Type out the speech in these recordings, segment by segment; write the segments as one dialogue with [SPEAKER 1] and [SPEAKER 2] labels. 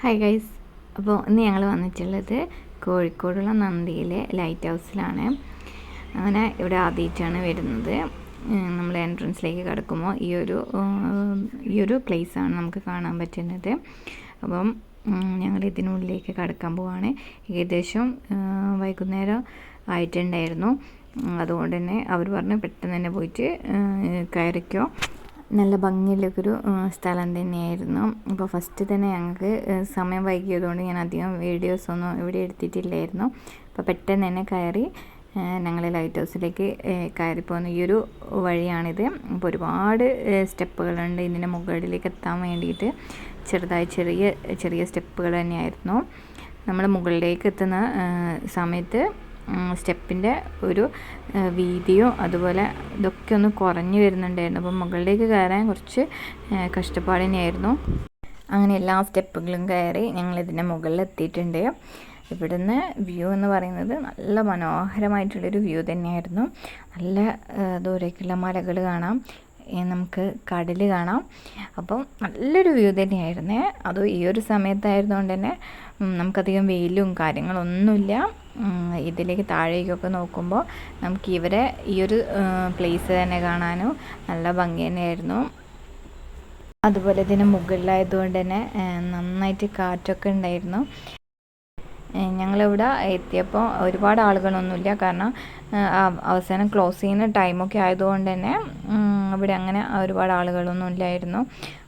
[SPEAKER 1] Hi guys അപ്പോൾ ഇന്ന് ഞങ്ങൾ വന്നിട്ടുള്ളത് കോഴിക്കോടുള്ള നന്ദിയിലെ ലൈറ്റ് ഹൗസിലാണ് അങ്ങനെ ഇവിടെ ആദ്യമായിട്ടാണ് വരുന്നത്. നമ്മൾ എൻട്രൻസിലേക്ക് കിടക്കുമ്പോൾ ഈ ഒരു ഈ ഒരു പ്ലേസാണ് നമുക്ക് കാണാൻ പറ്റുന്നത്. അപ്പം ഞങ്ങൾ ഇതിനുള്ളിലേക്ക് കടക്കാൻ പോവാണ്. ഏകദേശം വൈകുന്നേരം ആയിട്ടുണ്ടായിരുന്നു. അതുകൊണ്ട് തന്നെ അവർ പറഞ്ഞു പെട്ടെന്ന് തന്നെ പോയിട്ട് കയറിക്കോ. നല്ല ഭംഗിയുള്ളൊരു സ്ഥലം തന്നെയായിരുന്നു. അപ്പോൾ ഫസ്റ്റ് തന്നെ ഞങ്ങൾക്ക് സമയം വൈകിയതുകൊണ്ട് ഞാൻ അധികം വീഡിയോസൊന്നും ഇവിടെ എടുത്തിട്ടില്ലായിരുന്നു. അപ്പോൾ പെട്ടെന്ന് തന്നെ കയറി ഞങ്ങൾ ലൈറ്റ് ഹൗസിലേക്ക് കയറിപ്പോകുന്ന ഈ ഒരു വഴിയാണിത്. അപ്പോൾ ഒരുപാട് സ്റ്റെപ്പുകളുണ്ട് ഇതിന്റെ മുകളിലേക്ക് എത്താൻ വേണ്ടിയിട്ട്. ചെറുതായി ചെറിയ ചെറിയ സ്റ്റെപ്പുകൾ തന്നെയായിരുന്നു. നമ്മൾ മുകളിലേക്ക് എത്തുന്ന സമയത്ത് സ്റ്റെപ്പിന്റെ ഒരു വീതിയോ അതുപോലെ ഇതൊക്കെ ഒന്ന് കുറഞ്ഞു വരുന്നുണ്ടായിരുന്നു. അപ്പം മുകളിലേക്ക് കയറാൻ കുറച്ച് കഷ്ടപ്പാട് തന്നെയായിരുന്നു അങ്ങനെ എല്ലാ സ്റ്റെപ്പുകളും കയറി ഞങ്ങൾ ഇതിന്റെ മുകളിൽ എത്തിയിട്ടുണ്ട് ഇവിടുന്ന് വ്യൂ എന്ന് പറയുന്നത് നല്ല മനോഹരമായിട്ടുള്ളൊരു വ്യൂ തന്നെയായിരുന്നു. നല്ല ദൂരേക്കുള്ള മലകൾ കാണാം. നമുക്ക് കടൽ കാണാം. അപ്പം നല്ലൊരു വ്യൂ തന്നെയായിരുന്നേ. അത് ഈ ഒരു സമയത്തായിരുന്നുകൊണ്ട് തന്നെ നമുക്കധികം വെയിലും കാര്യങ്ങളൊന്നുമില്ല. ഇതിലേക്ക് താഴേക്കൊക്കെ നോക്കുമ്പോൾ നമുക്ക് ഇവരെ ഈ ഒരു പ്ലേസ് തന്നെ കാണാനും നല്ല ഭംഗി തന്നെയായിരുന്നു. അതുപോലെ ഇതിന് മുകളിലായതുകൊണ്ട് തന്നെ നന്നായിട്ട് കാറ്റൊക്കെ ഉണ്ടായിരുന്നു. ഞങ്ങളിവിടെ എത്തിയപ്പോൾ ഒരുപാട് ആളുകളൊന്നുമില്ല. കാരണം അവസാനം ക്ലോസ് ചെയ്യുന്ന ടൈമൊക്കെ ആയതുകൊണ്ട് തന്നെ ഇവിടെ അങ്ങനെ ഒരുപാട് ആളുകളൊന്നും ഇല്ലായിരുന്നു.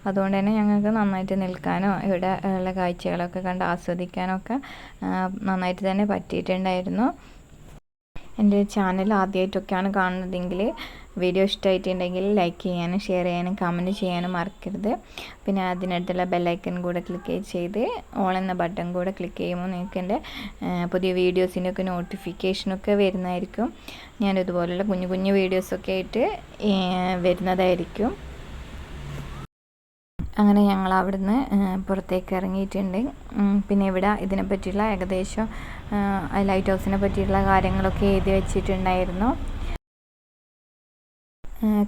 [SPEAKER 1] അതുകൊണ്ട് തന്നെ ഞങ്ങൾക്ക് നന്നായിട്ട് നിൽക്കാനോ ഇവിടെ ഉള്ള കാഴ്ചകളൊക്കെ കണ്ട് ആസ്വദിക്കാനൊക്കെ നന്നായിട്ട് തന്നെ പറ്റിയിട്ടുണ്ടായിരുന്നു. എന്റെ ചാനൽ ആദ്യമായിട്ടൊക്കെയാണ് കാണുന്നതെങ്കിൽ വീഡിയോ ഇഷ്ടമായിട്ടുണ്ടെങ്കിൽ ലൈക്ക് ചെയ്യാനും ഷെയർ ചെയ്യാനും കമന്റ് ചെയ്യാനും മറക്കരുത്. പിന്നെ അതിനടുത്തുള്ള ബെല്ലൈക്കൺ കൂടെ ക്ലിക്ക് ചെയ്ത് ഓൾ എന്ന ബട്ടൺ കൂടെ ക്ലിക്ക് ചെയ്യുമ്പോൾ നിങ്ങൾക്ക് എന്റെ പുതിയ വീഡിയോസിന്റെയൊക്കെ നോട്ടിഫിക്കേഷനൊക്കെ വരുന്നതായിരിക്കും. ഞാനിതുപോലുള്ള കുഞ്ഞു കുഞ്ഞു വീഡിയോസൊക്കെ ആയിട്ട് വരുന്നതായിരിക്കും. അങ്ങനെ ഞങ്ങൾ അവിടുന്ന് പുറത്തേക്ക് ഇറങ്ങിയിട്ടുണ്ട്. പിന്നെ ഇവിടെ ഇതിനെ പറ്റിയുള്ള ഏകദേശം ലൈറ്റ് ഹൗസിനെ പറ്റിയുള്ള കാര്യങ്ങളൊക്കെ എഴുതി വെച്ചിട്ടുണ്ടായിരുന്നു.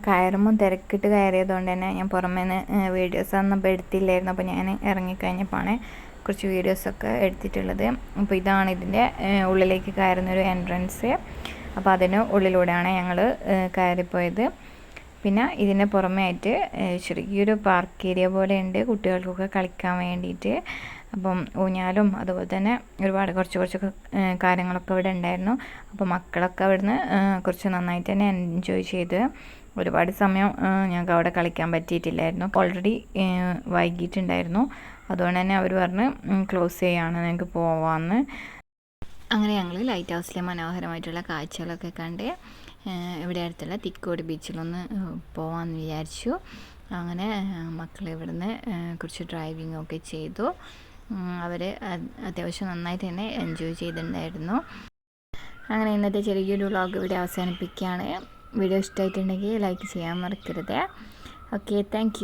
[SPEAKER 1] കയറുമ്പോൾ തിരക്കിട്ട് കയറിയതുകൊണ്ട് തന്നെ ഞാൻ പുറമേ നിന്ന് വീഡിയോസ് ഒന്നും എടുത്തില്ലായിരുന്നു. അപ്പോൾ ഞാൻ ഇറങ്ങിക്കഴിഞ്ഞപ്പോഴാണ് കുറച്ച് വീഡിയോസൊക്കെ എടുത്തിട്ടുള്ളത്. അപ്പോൾ ഇതാണ് ഇതിന്റെ ഉള്ളിലേക്ക് കയറുന്നൊരു എൻട്രൻസ്. അപ്പോൾ അതിന് ഉള്ളിലൂടെയാണ് ഞങ്ങൾ കയറിപ്പോയത്. പിന്നെ ഇതിന് പുറമേ ആയിട്ട് ചെറിയൊരു പാർക്ക് ഏരിയ പോലെ ഉണ്ട്. കുട്ടികൾക്കൊക്കെ കളിക്കാൻ വേണ്ടിയിട്ട്. അപ്പം ഊഞ്ഞാലും അതുപോലെ തന്നെ ഒരുപാട് കുറച്ച് കുറച്ച് കാര്യങ്ങളൊക്കെ ഇവിടെ ഉണ്ടായിരുന്നു. അപ്പോൾ മക്കളൊക്കെ അവിടുന്ന് കുറച്ച് നന്നായിട്ട് തന്നെ എൻജോയ് ചെയ്ത് ഒരുപാട് സമയം ഞങ്ങൾക്ക് അവിടെ കളിക്കാൻ പറ്റിയിട്ടില്ലായിരുന്നു. ഓൾറെഡി വൈകിട്ടുണ്ടായിരുന്നു അതുകൊണ്ട് തന്നെ അവർ പറഞ്ഞ് ക്ലോസ് ചെയ്യാണ് ഞങ്ങൾക്ക് പോവാമെന്ന് അങ്ങനെ ഞങ്ങൾ ലൈറ്റ് ഹൗസിലെ മനോഹരമായിട്ടുള്ള കാഴ്ചകളൊക്കെ കണ്ട് ഇവിടെ അടുത്തുള്ള തിക്കോട് ബീച്ചിലൊന്ന് പോവാമെന്ന് വിചാരിച്ചു. അങ്ങനെ മക്കൾ ഇവിടുന്ന് കുറച്ച് ഡ്രൈവിംഗ് ഒക്കെ ചെയ്തു. അവർ അത്യാവശ്യം നന്നായിട്ട് തന്നെ എൻജോയ് ചെയ്തിട്ടുണ്ടായിരുന്നു. അങ്ങനെ ഇന്നത്തെ ചെറിയൊരു വ്ളോഗ് ഇവിടെ അവസാനിപ്പിക്കുകയാണ്. വീഡിയോ ഇഷ്ടമായിട്ടുണ്ടെങ്കിൽ ലൈക്ക് ചെയ്യാൻ മറക്കരുത്. Okay thank